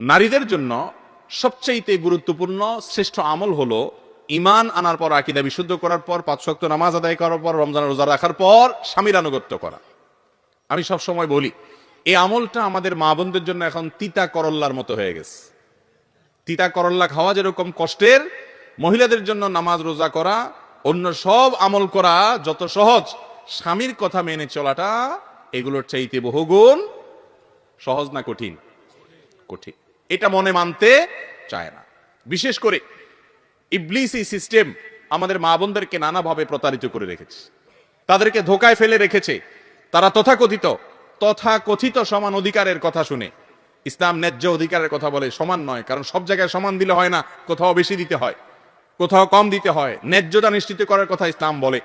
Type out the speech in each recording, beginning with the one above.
নারীদের জন্য সবচাইতে গুরুত্বপূর্ণ শ্রেষ্ঠ আমল হলো ইমান আনার পর আকিদা বিশুদ্ধ করার পর, পাঁচ শক্ত নামাজ আদায় করার পর রমজান রোজা রাখার পর স্বামীর আনুগত্য করা। আমি সব সময় বলি, এই আমলটা আমাদের মা বোনদের জন্য এখন তিতা করল্লার মতো হয়ে গেছে। তিতা করল্লা খাওয়া যেরকম কষ্টের, মহিলাদের জন্য নামাজ রোজা করা, অন্য সব আমল করা যত সহজ, স্বামীর কথা মেনে চলাটা এগুলোর চাইতে বহুগুণ সহজ না কঠিন? কঠিন। এটা মনে মানতে চায় না। বিশেষ করে ইবলিস সিস্টেম আমাদের মা বোনদেরকে নানাভাবে প্রতারিত করে রেখেছে। তাদেরকে ধোকায় ফেলে রেখেছে। তারা তথাকথিত তথাকথিত সমান অধিকারের কথা শুনে। ইসলাম ন্যায্য অধিকারের কথা বলে সমান নয়, কারণ সব জায়গায় সমান দিলে হয় না, কোথাও বেশি দিতে হয়, কোথাও কম দিতে হয়, ন্যায্যতা নিশ্চিত করার কথা ইসলাম বলে।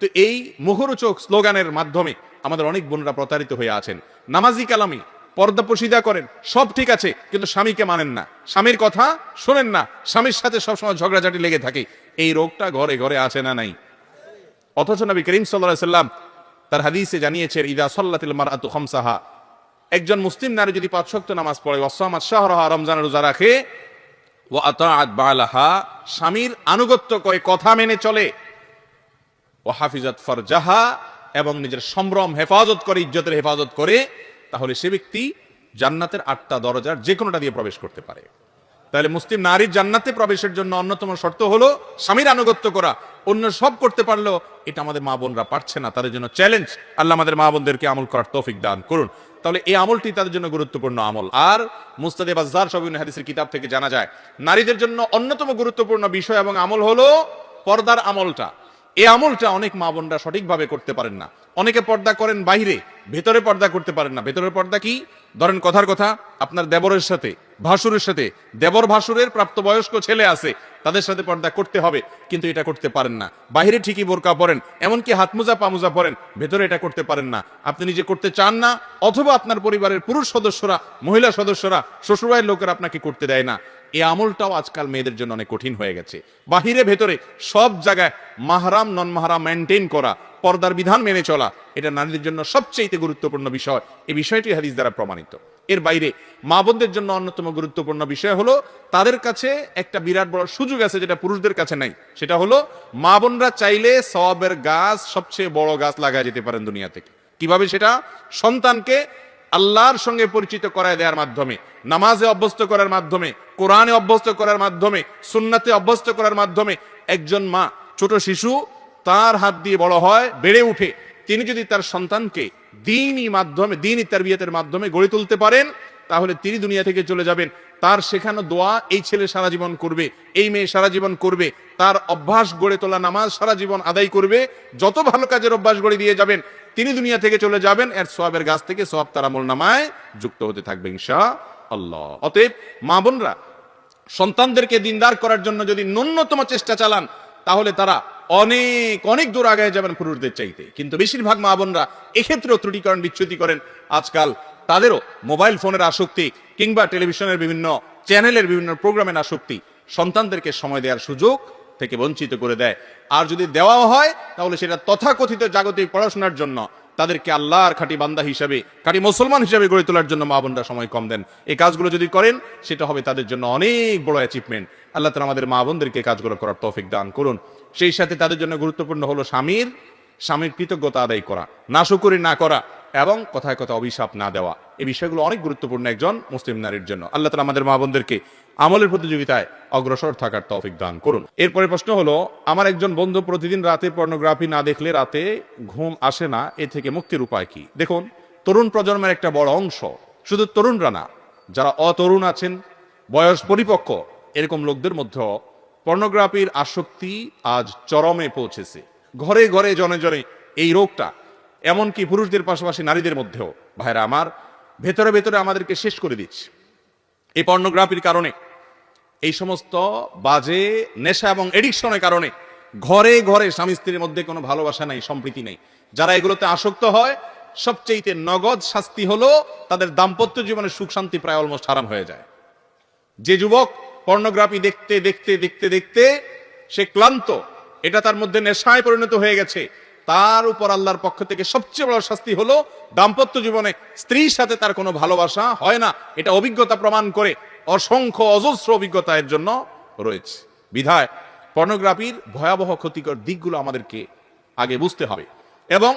তো এই মুখরোচক স্লোগানের মাধ্যমে আমাদের অনেক বোনরা প্রতারিত হয়ে আছেন। নামাজি কালামি পর্দা পশিদা করেন, সব ঠিক আছে, কিন্তু স্বামীকে মানেন না। স্বামীর কথা শোনেন না, স্বামীর সাথে সবসময় ঝগড়াঝাটি লেগে থাকে। এই রোগটা ঘরে ঘরে আছে না নাই। অথচ নবী করিম সাল্লাম তার হাদিসে জানিয়েছেন, ইদা সাল্লাতিল মারআতু খামসাহা। একজন মুসলিম নারী যদি পাঁচ ওয়াক্ত নামাজ পড়ে ওয়াসামাত শাহরাহা রমজানের রোজা রাখে। ও আতাআত বালাহা। স্বামীর আনুগত্য করে কথা মেনে চলে। ও হাফিজাত ফরজাহা। এবং নিজের সম্ভ্রম হেফাজত করে, ইজ্জতের হেফাজত করে তাহলে সে ব্যক্তি জান্নাতের আটটা দরজার যে কোনোটা দিয়ে প্রবেশ করতে পারে। তাহলে মুসলিম নারীর জান্নাতে প্রবেশের জন্য অন্যতম শর্ত হলো স্বামীর আনুগত্য করা। অন্য সব করতে পারল এটা আমাদের মা বোনরা পারছে না, তাদের জন্য চ্যালেঞ্জ আল্লাহ আমাদের মা বোনদেরকে আমল করার তৌফিক দান করুন। তাহলে এই আমলটি তাদের জন্য গুরুত্বপূর্ণ আমল। আর মুস্তাদে বাজার সবিন হাদিসের কিতাব থেকে জানা যায়, নারীদের জন্য অন্যতম গুরুত্বপূর্ণ বিষয় এবং আমল হলো পর্দার আমলটা। এই আমলটা অনেক মা বোনরা সঠিকভাবে করতে পারেন না। অনেকে পর্দা করেন বাইরে ভেতরে পর্দা করতে পারেন না। ভেতরের পর্দা কি? ধরেন কথার কথা, আপনার দেবরের সাথে, ভাসুরের সাথে, দেবর ভাসুরের প্রাপ্তবয়স্ক ছেলে আছে, তাদের সাথে পর্দা করতে হবে, কিন্তু এটা করতে পারেন না। বাইরে ঠিকই বোরকা পরেন, এমনকি হাত মোজা পামুজা পরেন, ভেতরে এটা করতে পারেন না। আপনি নিজে করতে চান না, অথবা আপনার পরিবারের পুরুষ সদস্যরা, মহিলা সদস্যরা, শ্বশুরবাড়ির লোকেরা আপনাকে করতে দেয় না। এই আমলটাও আজকাল মেয়েদের জন্য অনেক কঠিন হয়ে গেছে। বাহিরে, ভেতরে সব জায়গায় মাহারাম নন মাহারাম মেনটেন করা, পর্দার বিধান মেনে চলা, এটা নারীদের জন্য সবচেয়ে গুরুত্বপূর্ণ বিষয়। এই বিষয়টি হাদিস দ্বারা প্রমাণিত। এর বাইরে মা বোনদের জন্য অন্যতম গুরুত্বপূর্ণ বিষয় হলো, তাদের কাছে একটা বিরাট বড় সুযোগ আছে যেটা পুরুষদের কাছে নাই। সেটা হলো মা বোনরা চাইলে সবের গাছ সবচেয়ে বড় গাছ লাগায় যেতে পারেন দুনিয়া থেকে। কীভাবে সেটা? সন্তানকে আল্লাহর সঙ্গে পরিচিত করায় দেওয়ার মাধ্যমে, নামাজে অভ্যস্ত করার মাধ্যমে, কোরআনে অভ্যস্ত করার মাধ্যমে, সুন্নাতে অভ্যস্ত করার মাধ্যমে একজন মা, ছোট শিশু, তার হাত দিয়ে বড় হয়, বেড়ে উঠে। তিনি যদি তার সন্তানকে দিনই মাধ্যমে, দিনই তার বিয়েতের মাধ্যমে গড়ে তুলতে পারেন, তাহলে তিনি দুনিয়া থেকে চলে যাবেন। তার শেখানো দোয়া, এই ছেলে সারা জীবন করবে, এই মেয়ে সারা জীবন করবে, তার অভ্যাস গড়ে তোলা, নামাজ সারা জীবন আদায় করবে, যত ভালো কাজের অভ্যাস গড়ে দিয়ে যাবেন, তিনি দুনিয়া থেকে চলে যাবেন, এর সোয়াবের গাছ থেকে সোয়াব তার আমল নামায় যুক্ত হতে থাকবে ইনশা আল্লাহ অতএব মা বোনরা, সন্তানদেরকে দিনদার করার জন্য যদি ন্যূনতম চেষ্টা চালান, তাহলে তারা অনেক অনেক দূর আগায় যাবেন পুরুষদের চাইতে। কিন্তু বেশিরভাগ মা বোনরা এক্ষেত্রেও ত্রুটিকরণ, বিচ্যুতি করেন। আজকাল তাদেরও মোবাইল ফোনের আসক্তি কিংবা টেলিভিশনের বিভিন্ন চ্যানেলের বিভিন্ন প্রোগ্রামের আসক্তি সন্তানদেরকে সময় দেওয়ার সুযোগ থেকে বঞ্চিত করে দেয়। আর যদি দেওয়াও হয়, তাহলে সেটা তথাকথিত জাগতিক পড়াশোনার জন্য তাদেরকে আল্লাহর খাঁটি বান্দা হিসাবে, খাঁটি মুসলমান হিসাবে গড়ে তোলার জন্য মা বোনরা সময় কম দেন। এই কাজগুলো যদি করেন, সেটা হবে তাদের জন্য অনেক বড় অ্যাচিভমেন্ট আল্লাহ তালা আমাদের মা বোনদেরকে কাজগুলো করার তৌফিক দান করুন। সেই সাথে তাদের জন্য গুরুত্বপূর্ণ হলো স্বামীর স্বামীর কৃতজ্ঞতা আদায় করা না শুকুরি না করা এবং কথায় কথা অভিশাপ না দেওয়া। এই বিষয়গুলো অনেক গুরুত্বপূর্ণ একজন মুসলিম নারীর জন্য। আল্লাহ তালা আমাদের মা বোনদেরকে আমলের প্রতিযোগিতায় অগ্রসর থাকার তৌফিক দান করুন। এরপরে প্রশ্ন হলো, আমার একজন বন্ধু প্রতিদিন রাতে পর্নোগ্রাফি না দেখলে রাতে ঘুম আসে না, এ থেকে মুক্তির উপায় কি? দেখুন, তরুণ প্রজন্মের একটা বড় অংশ শুধু তরুণরা না, যারা অতরুণ আছেন, বয়স পরিপক্ক, এরকম লোকদের মধ্যেও পর্নোগ্রাফির আসক্তি আজ চরমে পৌঁছেছে। ঘরে ঘরে জনে জনে এই রোগটা এমনকি পুরুষদের পাশাপাশি নারীদের মধ্যেও। ভাইরা আমার, ভেতরে ভেতরে আমাদেরকে শেষ করে দিচ্ছে। এই পর্নোগ্রাফির কারণে, এই সমস্ত বাজে, নেশা এবং এডিকশনের কারণে ঘরে ঘরে স্বামী স্ত্রীর মধ্যে কোনো ভালোবাসা নাই, সম্প্রীতি নেই। যারা এগুলোতে আসক্ত হয় সবচেয়ে নগদ শাস্তি হলো তাদের দাম্পত্য জীবনের সুখ শান্তি প্রায় অলমোস্ট হারাম হয়ে যায়। যে যুবক পর্নোগ্রাফি দেখতে দেখতে দেখতে দেখতে সে ক্লান্ত, এটা তার মধ্যে নেশায় পরিণত হয়ে গেছে। তার উপর আল্লাহর পক্ষ থেকে সবচেয়ে বড় শাস্তি হলো দাম্পত্য জীবনে স্ত্রীর সাথে তার কোনো ভালোবাসা হয় না। এটা অভিজ্ঞতা প্রমাণ করে অসংখ্য অজস্র অভিজ্ঞতা এর জন্য রয়েছে। বিধায় পর্নোগ্রাফির ভয়াবহ ক্ষতিকর দিকগুলো আমাদেরকে আগে বুঝতে হবে এবং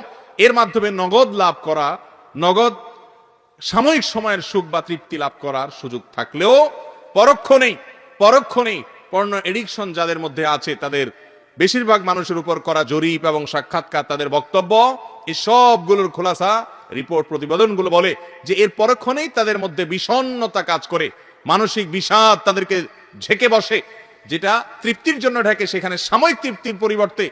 এর মাধ্যমে নগদ লাভ করা, নগদ সাময়িক সময়ের সুখ বা তৃপ্তি লাভ করার সুযোগ থাকলেও পরোক্ষ নেই পরোক্ষ নেই পর্ণ এডিকশন যাদের মধ্যে আছে তাদের বেশিরভাগ মানুষের উপর করা জরিপ এবং সাক্ষাৎকার তাদের বক্তব্য, এই সবগুলোর খোলাসা রিপোর্ট প্রতিবেদনগুলো বলে যে এর পরক্ষণেই তাদের মধ্যে বিষণ্ণতা কাজ করে, মানসিক বিষাদ তাদেরকে ঝেঁকে বসে, যেটা তৃপ্তির জন্য ঢাকে, সেখানে সাময়িক তৃপ্তির পরিবর্তে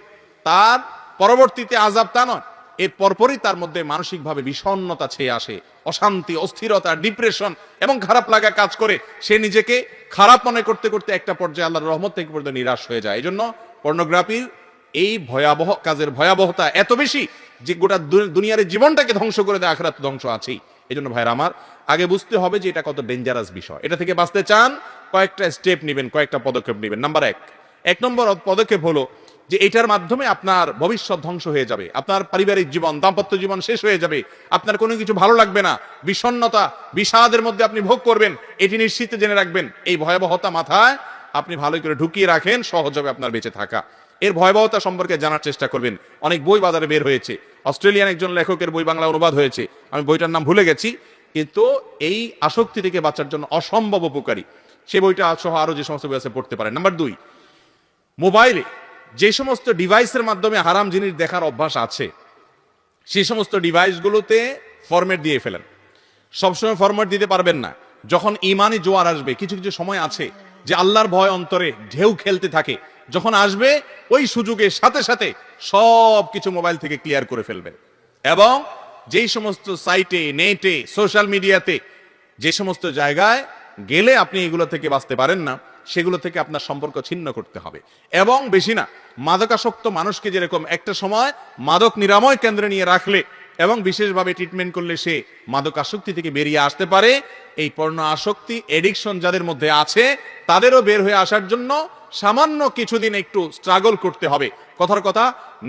তার পরবর্তীতে আজাব তা নয়, এর পরপরই তার মধ্যে মানসিকভাবে বিষণ্ণতা ছেয়ে আসে, অশান্তি, অস্থিরতা, ডিপ্রেশন এবং খারাপ লাগা কাজ করে, সে নিজেকে খারাপ মনে করতে করতে একটা পর্যায়ে আল্লাহর রহমত থেকে পর্যন্ত নিরাশ হয়ে যায়। এই জন্য পর্নোগ্রাফির এই ভয়াবহ কাজের ভয়াবহতা এত বেশি যে গোটা দুনিয়ার জীবনটাকে ধ্বংস করে দেয়, আখরাত ধ্বংস আছেই। এই জন্য ভাইরা আমার, আগে বুঝতে হবে যে এটা কত ডেঞ্জারাস বিষয়। এটা থেকে বাঁচতে চান, কয়েকটা স্টেপ নেবেন, কয়েকটা পদক্ষেপ নেবেন। নাম্বার এক। এক নম্বর পদক্ষেপ হলো যে এটার মাধ্যমে আপনার ভবিষ্যৎ ধ্বংস হয়ে যাবে। আপনার পারিবারিক জীবন, দাম্পত্য জীবন শেষ হয়ে যাবে। আপনার কোনো কিছু ভালো লাগবে না। বিষণ্ণতা, বিষাদের মধ্যে আপনি ভোগ করবেন, এটি নিশ্চিত জেনে রাখবেন, এই ভয়াবহতা মাথায় আপনি ভালো করে ঢুকিয়ে রাখেন, সহজ হবে আপনার বেঁচে থাকা। এর ভয়াবহতা সম্পর্কে জানার চেষ্টা করবেন। অনেক বই বাজারে বের হয়েছে। অস্ট্রেলিয়ান একজন লেখকের বই বাংলা অনুবাদ হয়েছে। আমি বইটার নাম ভুলে গেছি। কিন্তু এই আসক্তি থেকে বাঁচার জন্য অসম্ভব উপকারী। সে বইটা সহ আরও যে সমস্ত বই আছে পড়তে পারেন। নাম্বার দুই, মোবাইলে যে সমস্ত ডিভাইসের মাধ্যমে হারাম জিনিস দেখার অভ্যাস আছে, সেই সমস্ত ডিভাইসগুলোতে ফরম্যাট দিয়ে ফেলেন। সবসময় ফরম্যাট দিতে পারবেন না। যখন ইমানি জোয়ার আসবে, কিছু কিছু সময় আছে যে আল্লাহর ভয় অন্তরে ঢেউ খেলতে থাকে, যখন আসবে, ওই সুযোগে সাথে সাথে সব কিছু মোবাইল থেকে ক্লিয়ার করে ফেলবেন। এবং যেই সমস্ত সাইটে, নেটে, সোশ্যাল মিডিয়াতে যে সমস্ত জায়গায় গেলে আপনি এগুলো থেকে বাঁচতে পারেন না, সেগুলো থেকে আপনার সম্পর্ক ছিন্ন করতে হবে। এবং বেশি না, মাদকাসক্ত মানুষকে যেরকম একটা সময় মাদক নিরাময় কেন্দ্রে নিয়ে রাখলে এবং বিশেষভাবে ট্রিটমেন্ট করলে সে মাদক আসক্তি থেকে বেরিয়ে আসতে পারে। এই পর্ণ আসক্তি এডিকশন যাদের মধ্যে আছে, তাদেরও বের হয়ে আসার জন্য সামান্য কিছুদিন একটু স্ট্রাগল করতে হবে। কথার কথা,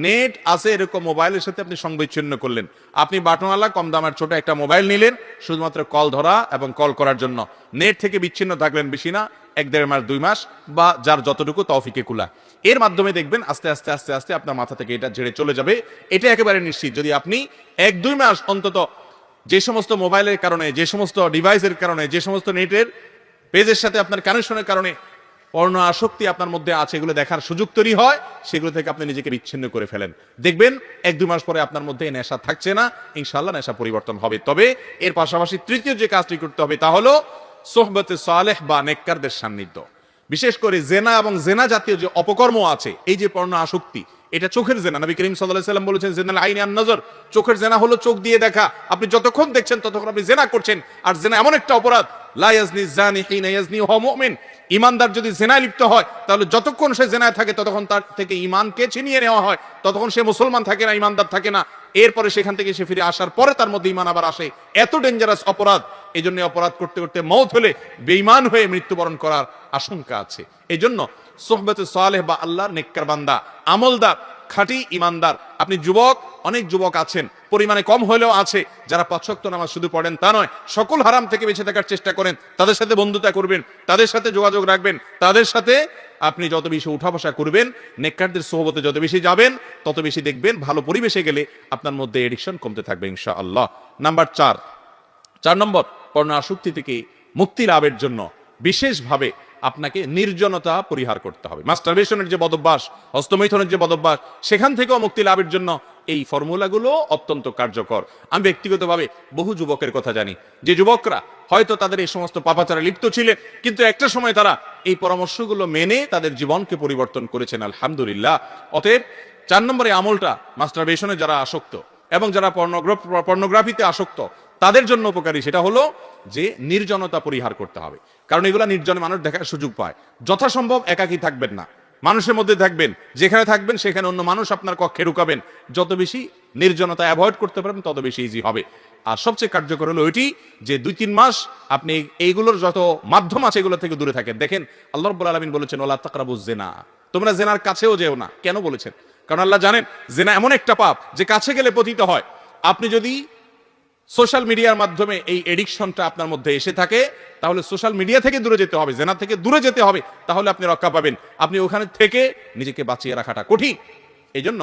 নেট আছে এরকম মোবাইলের সাথে আপনি সংবিচ্ছিন্ন করলেন। আপনি বাটনওয়ালা কম দামের ছোট একটা মোবাইল নিলেন, শুধুমাত্র কল ধরা এবং কল করার জন্য। নেট থেকে বিচ্ছিন্ন থাকলেন বেশি না, এক দেড় মাস, দুই মাস, বা যার যতটুকু তৌফিকে কুলা। এর মাধ্যমে দেখবেন আস্তে আস্তে আস্তে আস্তে আপনার মাথা থেকে এটা ঝেড়ে চলে যাবে। এটা একেবারে নিশ্চিত। যদি আপনি এক, দুই মাস অন্তত যে সমস্ত মোবাইলের কারণে, যে সমস্ত ডিভাইসের কারণে, যে সমস্ত নেটের পেজের সাথে আপনার কানেকশনের কারণে পর্ণ আসক্তি আপনার মধ্যে আছে, এগুলো দেখার সুযোগ তৈরি হয়, সেগুলো থেকে আপনি নিজেকে বিচ্ছিন্ন করে ফেলেন। দেখবেন, এক দু মাস পরে আপনার মধ্যে নেশা থাকছে না ইনশাল্লাহ নেশা পরিবর্তন হবে। তবে এর পাশাপাশি তৃতীয় যে কাজটি করতে হবে তা হলো সোহবতে সালেহ বা নেককারদের সান্নিধ্য। বিশেষ করে জেনা এবং জেনা জাতীয় যে অপকর্ম আছে, এই যে পর্ণ আসক্তি এটা চোখের জেনা। নবী করিম সাল্লাহ সাল্লাম বলেছেন, জেনাল আইন আন নজর। চোখের জেনা হলো চোখ দিয়ে দেখা। আপনি যতক্ষণ দেখছেন, ততক্ষণ আপনি জেনা করছেন। আর জেনা এমন একটা অপরাধ, লা ইয়াজনি জানি হিনা ইয়াজনি হুয়া মুমিন। ইমানদার যদি জেনায় লিপ্ত হয়, তাহলে যতক্ষণ সে জেনায় থাকে, ততক্ষণ তার থেকে ইমানকে ছিনিয়ে নেওয়া হয়। ততক্ষণ সে মুসলমান থাকে না, ইমানদার থাকে না। এরপরে সেখান থেকে সে ফিরে আসার পরে তার মধ্যে ইমান আবার আসে। এত ডেঞ্জারাস অপরাধ। এই জন্য অপরাধ করতে করতে মৌত হলে, বেঈমান হয়ে মৃত্যুবরণ করার আশঙ্কা আছে। এই জন্য সোহবতে সালেহ বা আল্লাহর নেককার আমলদার, খাঁটি ইমানদার। আপনি যুবক, অনেক যুবক আছেন, পরিমাণে কম হলেও আছে, যারা পাঁচশক্ত নামাজ শুধু পড়েন তা নয়, সকল হারাম থেকে বেঁচে থাকার চেষ্টা করেন, তাদের সাথে বন্ধুতা করবেন, তাদের সাথে যোগাযোগ রাখবেন, তাদের সাথে আপনি যত বেশি উঠা বসা করবেন, নেককারদের সোহবতে যত বেশি যাবেন, তত বেশি দেখবেন ভালো পরিবেশে গেলে আপনার মধ্যে এডিকশন কমতে থাকবে ইনশা আল্লাহ নাম্বার চার চার নম্বর পর্ণ আসক্তি থেকে মুক্তি লাভের জন্য। বিশেষভাবে আপনাকে নির্জনতা পরিহার করতে হবে। মাস্টারবেশনের যে বদভ্যাস, হস্তমৈথনের যে বদভ্যাস, সেখান থেকেও মুক্তি লাভের জন্য এই ফর্মুলাগুলো অত্যন্ত কার্যকর। আমি ব্যক্তিগতভাবে বহু যুবকের কথা জানি। যে যুবকরা হয়তো তাদের এই সমস্ত পাপাচারে লিপ্ত ছিলেন, কিন্তু একটা সময় তারা এই পরামর্শগুলো মেনে তাদের জীবনকে পরিবর্তন করেছেন, আলহামদুলিল্লাহ। অতএব চার নম্বরে আমলটা মাস্টারবেশনে যারা আসক্ত এবং যারা পর্নোগ্রাফ পর্নোগ্রাফিতে আসক্ত তাদের জন্য উপকারী সেটা হলো যে নির্জনতা পরিহার করতে হবে। কারণ এগুলা নির্জনে মানুষ দেখার সুযোগ পায়। যথাসম্ভব একাকী থাকবেন না। মানুষের মধ্যে থাকবেন, যেখানে থাকবেন সেখানে অন্য মানুষ আপনার কক্ষে ঢুকাবেন। যত বেশি নির্জনতা অ্যাভয়েড করতে পারবেন, তত বেশি ইজি হবে। আর সবচেয়ে কার্যকর হলো ওইটি যে দুই তিন মাস আপনি এইগুলোর যত মাধ্যম আছে এগুলো থেকে দূরে থাকেন। দেখেন, আল্লাহ রব্বুল আলমিন বলেছেন ওলা তাকরাবু জেনা। তোমরা জেনার কাছেও যেও না। কেন বলেছেন? কারণ আল্লাহ জানেন, জেনা এমন একটা পাপ যে কাছে গেলে পতিত হয়। আপনি যদি সোশ্যাল মিডিয়ার মাধ্যমে এই এডিকশনটা আপনার মধ্যে এসে থাকে, তাহলে সোশ্যাল মিডিয়া থেকে দূরে যেতে হবে, জেনা থেকে দূরে যেতে হবে, তাহলে আপনি রক্ষা পাবেন। আপনি ওখানে থেকে নিজেকে বাঁচিয়ে রাখাটা কঠিন। এই জন্য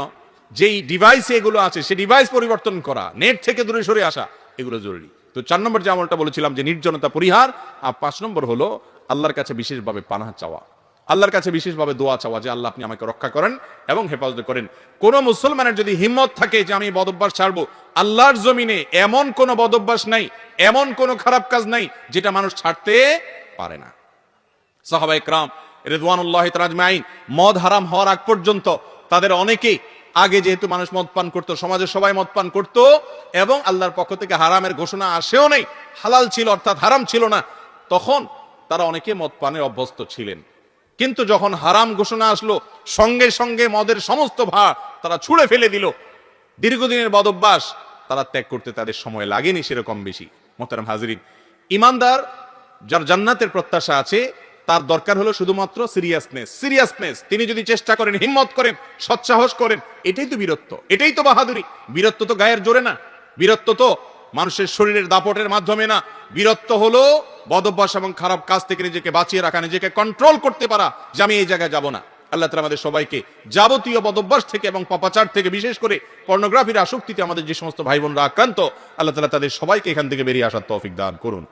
যেই ডিভাইসে এগুলো আছে সেই ডিভাইস পরিবর্তন করা, নেট থেকে দূরে সরে আসা, এগুলো জরুরি। তো চার নম্বর যে আমলটা বলেছিলাম যে নির্জনতা পরিহার, আর পাঁচ নম্বর হলো আল্লাহর কাছে বিশেষভাবে পানাহ চাওয়া। আল্লাহর কাছে বিশেষভাবে দোয়া চাওয়া যে আল্লাহ আপনি আমাকে রক্ষা করেন এবং হেফাজত করেন। কোন মুসলমানের যদি হিম্মত থাকে যে আমি বদভ্যাস ছাড়বো, আল্লাহর জমিনে এমন কোন বদভ্যাস নাই, এমন কোন খারাপ কাজ নাই যেটা মানুষ ছাড়তে পারে না। সাহাবাই ক্রাম রেদওয়ানুল্লাহ তাজমাইন মদ হারাম হওয়ার আগ পর্যন্ত তাদের অনেকেই আগে যেহেতু মানুষ মদ পান করতো, সমাজে সবাই মদ পান করতো এবং আল্লাহর পক্ষ থেকে হারামের ঘোষণা আসেও নেই। হালাল ছিল অর্থাৎ হারাম ছিল না। তখন তারা অনেকে মদ পানে অভ্যস্ত ছিলেন। কিন্তু যখন হারাম ঘোষণা আসলো, সঙ্গে সঙ্গে মদের সমস্ত ভার তারা ছুঁড়ে ফেলে দিল। দীর্ঘদিনের বদভ্যাস তারা ত্যাগ করতে তাদের সময় লাগেনি সেরকম বেশি। মোহতারাম হাজরিন, ইমানদার যার জান্নাতের প্রত্যাশা আছে, তার দরকার হলো শুধুমাত্র সিরিয়াসনেস সিরিয়াসনেস তিনি যদি চেষ্টা করেন, হিম্মত করেন, সৎসাহস করেন, এটাই তো বীরত্ব, এটাই তো বাহাদুরি। বীরত্ব তো গায়ের জোরে না। বীরত্ব তো মানুষের শরীরের দাপটের মাধ্যমে না, বীরত্ব হলো বদভ্যাস এবং খারাপ কাজ থেকে নিজেকে বাঁচিয়ে রাখা, নিজেকে কন্ট্রোল করতে পারা যে আমি এই জায়গায় যাব না। আল্লাহ তালা আমাদের সবাইকে যাবতীয় বদভ্যাস থেকে এবং পাপাচার থেকে বিশেষ করে পর্নোগ্রাফির আসক্তিতে আমাদের যে সমস্ত ভাই বোনরা আক্রান্ত, আল্লাহ তালা তাদের সবাইকে এখান থেকে বেরিয়ে আসার তৌফিক দান করুন।